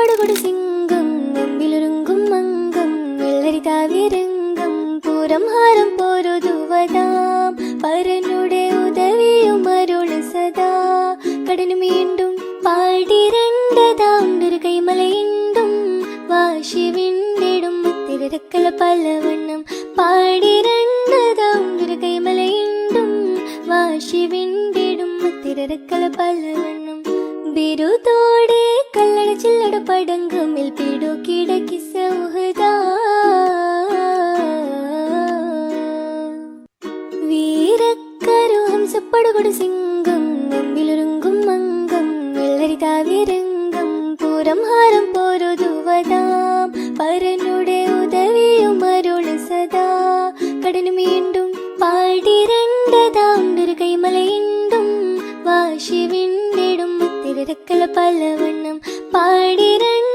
പടുകൊടി സിംഗം മുമ്പിലൊരുങ്കും മംഗം വെള്ളരി താവിരംഗം പൂരം ഹാരം പോരുതുവതാം. പരനുടെ ഉദവിയും അരുൾ സദാ. കടനു വീണ്ടും പാടിരണ്ടതാം ഒരു കൈമലയുണ്ടും വാശി വിണ്ടിടും തിരക്കല പലവണ്ണം. പാടിരണ്ടതാം ഒരു കൈമലയുണ്ടും വാശി വിണ്ടിടും തിരക്കല പലവണ്ണം. ബിരുദോടെ ചില്ലട പടങ്കമിൽ പിടു കിടക്കി സൗഹൃദ. വീരക്കരു ഹംസപ്പടുകൊടു സിംഗം മുമ്പിലൊരുങ്കും മങ്കം വെള്ളരിതാവിരംഗം പൂരം ഹാരം പോരുതുവതാം. പരനുടെ ഉദവിയും അരുൾ സദാ. കടനു വീണ്ടും പാടിരണ്ടതാം ഒരു കൈമലയുണ്ടും വാശി விரக்கள் பல வண்ணம் பாடிரண